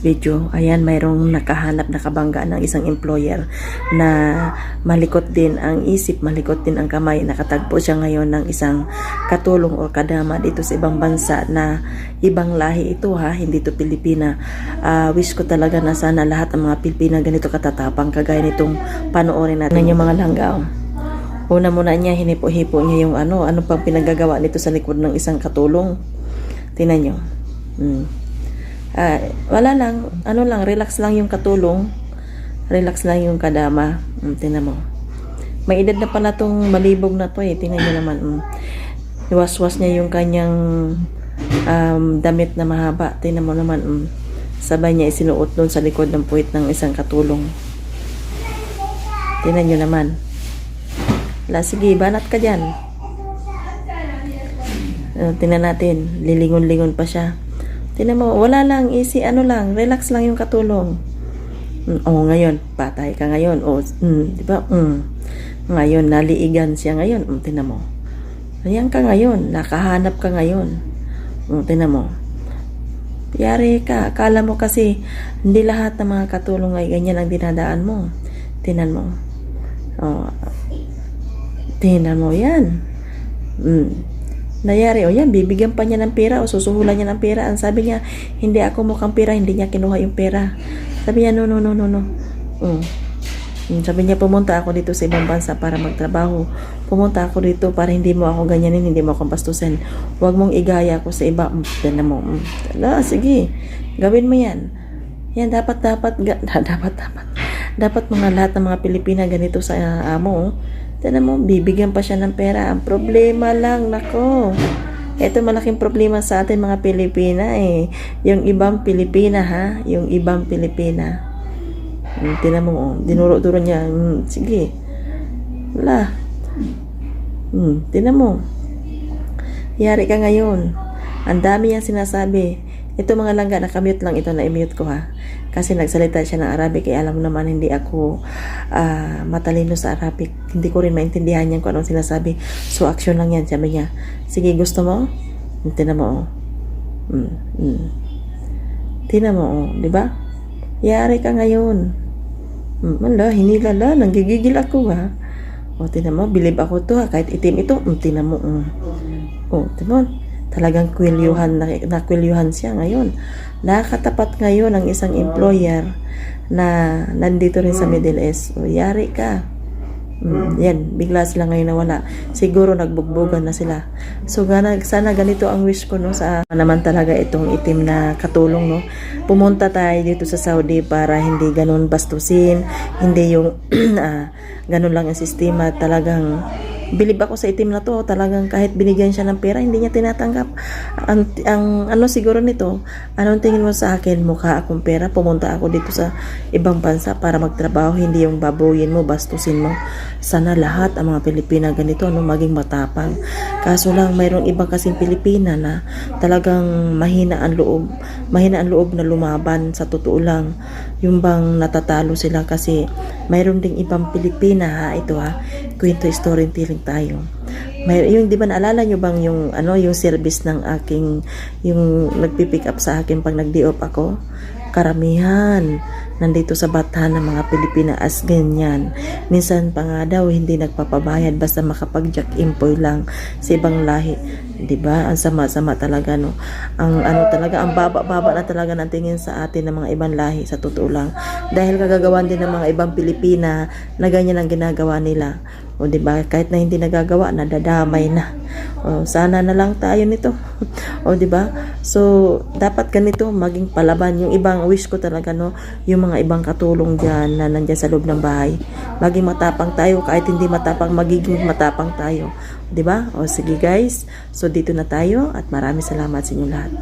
video, ayan, mayroong nakahanap na kabangga ng isang employer na malikot din ang isip, malikot din ang kamay. Nakatagpo siya ngayon ng isang katulong o kadama dito sa ibang bansa na ibang lahi ito ha, hindi to Pilipina. Ah, wish ko talaga na sana lahat ng mga Pilipina ganito katatapang kagaya nitong panoorin natin yung mga langgaw. Una muna niya, hinipo-hipo niya yung ano, ano pang pinagagawa nito sa likod ng isang katulong. Tingnan nyo. Hmm. Ah, wala lang, ano lang, relax lang yung katulong. Relax lang yung kadama. Mm, tingnan mo. May edad na pala tong malibog na to eh. Tingnan nyo naman. Mm. Iwas-was niya yung kanyang um, damit na mahaba. Tingnan mo naman. Mm. Sabay niya isinuot doon sa likod ng puwit ng isang katulong. Tingnan nyo naman. La, sige, banat ka dyan. Uh, tingnan natin. Lilingon-lingon pa siya. Tingnan mo, wala lang, easy, ano lang, relax lang yung katulong. Mm, oh, ngayon, patay ka ngayon. Oh, mm, di ba? Mm. Ngayon, naliigan siya ngayon. Mm, tingnan mo. Ayan ka ngayon, nakahanap ka ngayon. Mm, tingnan mo. Yari ka, akala mo kasi hindi lahat ng mga katulong ay ganyan ang dinadaan mo. Tingnan mo. Oh, tingnan mo yan. Mm. Nayari, o yan, bibigyan pa niya ng pera o susuhulan niya ng pera. Ang sabi niya, hindi ako mukhang pera, hindi niya kinuha yung pera. Sabi niya, no, no, no, no, no. Mm. Mm, Sabi niya, pumunta ako dito sa ibang bansa para magtrabaho. Pumunta ako dito para hindi mo ako ganyanin, hindi mo ako bastusin. Huwag mong igaya ako sa iba. Mm, mo. Mm. Ala, sige. Gawin mo yan. Yan, dapat, dapat, ga- dapat, dapat. Dapat mga lahat ng mga Pilipina ganito sa uh, amo. oh. Tignan mo, bibigyan pa siya ng pera. Ang problema lang, nako. Ito malaking problema sa atin mga Pilipina eh. Yung ibang Pilipina ha, yung ibang Pilipina. Hmm, tinan mo, oh. dinuro-duro niya. Hmm, sige. Wala. Hmm, tinan mo. Yari ka ngayon. Ang dami niyang sinasabi. Ito mga langga, nakamute lang ito, na-mute ko ha. Kasi nagsalita siya ng Arabic, kaya alam mo naman hindi ako ah, matalino sa Arabic. Hindi ko rin maintindihan yan kung anong sinasabi. So, action lang yan, sabi niya. Sige, gusto mo? Tingnan mo, oh. Mm, mm. Tingnan mo, oh. Di ba? Yari ka ngayon. Mm, ala, hinilala, nanggigigil ako ha. O, tinan mo, bilib ako to ha. Kahit itim ito, mm, tinan mo. Mm. O, tinan mo, talagang kwilyuhan, na, nakwilyuhan siya ngayon. Nakatapat ngayon ang isang employer na nandito rin sa Middle East. O, yari ka. Mm, yan, bigla sila ngayon nawala. Siguro nagbugbugan na sila. So, gana, sana ganito ang wish ko no, sa naman talaga itong itim na katulong. No? Pumunta tayo dito sa Saudi para hindi ganun bastusin, hindi yung ah, ganun lang ang sistema. Talagang bilib ako sa itim na to. Talagang kahit binigyan siya ng pera, hindi niya tinatanggap. Ang, ang ano siguro nito, anong tingin mo sa akin? Mukha akong pera, pumunta ako dito sa ibang bansa para magtrabaho, hindi yung babuyin mo, bastusin mo. Sana lahat ang mga Pilipina ganito, no, maging matapang. Kaso lang, mayroong ibang kasing Pilipina na talagang mahina ang loob, mahina ang loob na lumaban sa totoo lang. Yung bang natatalo sila kasi mayroon ding ibang Pilipina ha, ito ha, kwento storytelling tayo. May yung di ba naalala nyo bang yung ano yung service ng aking yung nagpi-pick up sa akin pag nag off ako? Karamihan nandito sa batahan ng mga Pilipina as ganyan. Minsan pa nga daw hindi nagpapabayad basta makapag-jack impoy lang sa ibang lahi. 'Di ba? Ang sama-sama talaga no. Ang ano talaga ang baba-baba na talaga ng tingin sa atin ng mga ibang lahi sa totoo lang. Dahil kagagawan din ng mga ibang Pilipina na ganyan ang ginagawa nila. O di ba kahit na hindi nagagawa nadadamay na. O sana na lang tayo nito. o di ba? So dapat ganito maging palaban yung ibang wish ko talaga no, yung mga ibang katulong diyan na nandiyan sa loob ng bahay. Maging matapang tayo kahit hindi matapang magiging matapang tayo. 'Di ba? O sige guys. So dito na tayo at maraming salamat sa inyo lahat.